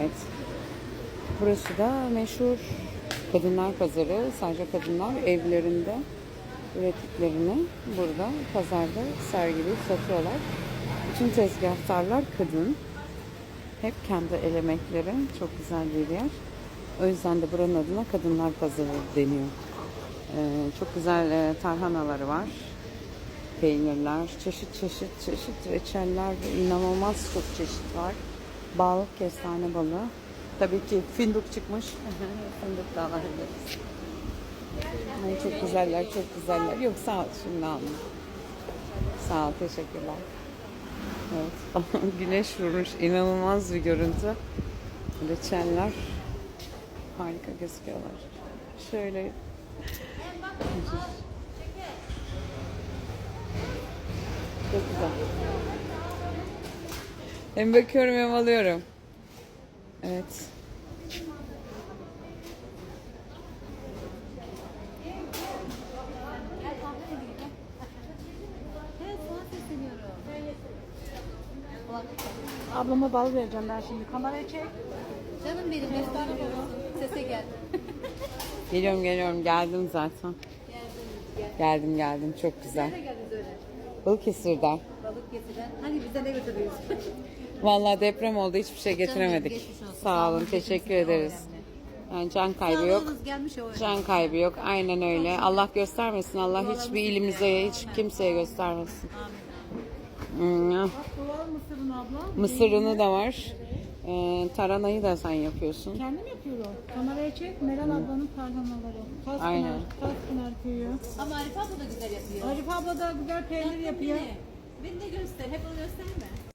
Evet. Burası da meşhur kadınlar pazarı. Sadece kadınlar evlerinde ürettiklerini burada pazarda sergileyip satıyorlar. Bütün tezgahtarlar kadın. Hep kendi el emekleri. Çok güzel bir yer. O yüzden de buranın adına Kadınlar Pazarı deniyor. Ee, çok güzel e, tarhanaları var. Peynirler, çeşit çeşit çeşit reçeller, inanılmaz çok çeşit var. Bal, kestane balı. Tabii ki fındık çıkmış. fındık da alabiliriz. Ay, çok güzeller, çok güzeller. Yok sağ ol, şimdi alma. Sağ ol, teşekkürler. Evet, güneş vurmuş. inanılmaz bir görüntü. Reçeller harika gözüküyorlar. Şöyle Çok güzel. Hem bakıyorum hem alıyorum. Evet. Ablama bal vereceğim ben şimdi. Kamerayı çek. Canım benim, Mesut'un Sese gel. Geliyorum geliyorum geldim zaten. Geldim geldim çok güzel. Nerede geldiniz öyle? Balıkesir'den. Balıkesir'den. Hangi bize ne götürüyorsun? Vallahi deprem oldu hiçbir şey getiremedik. Sağ olun teşekkür ederiz. Yani can kaybı yok. Sağlığınız gelmiş o. Can kaybı yok. Aynen öyle. Allah göstermesin. Allah hiçbir ilimize, hiç kimseye göstermesin. Hmm. Abla. Mısırını da var. Ee, taranayı da sen yapıyorsun. Kendim yapıyorum. Kamerayı çek. Meral ablanın tarhanaları. Kaspınar, Aynen. Kaspınar köyü. Ama Arif abla da güzel yapıyor. Arif abla da güzel peynir yapıyor. Beni, beni de göster. Hep onu gösterme.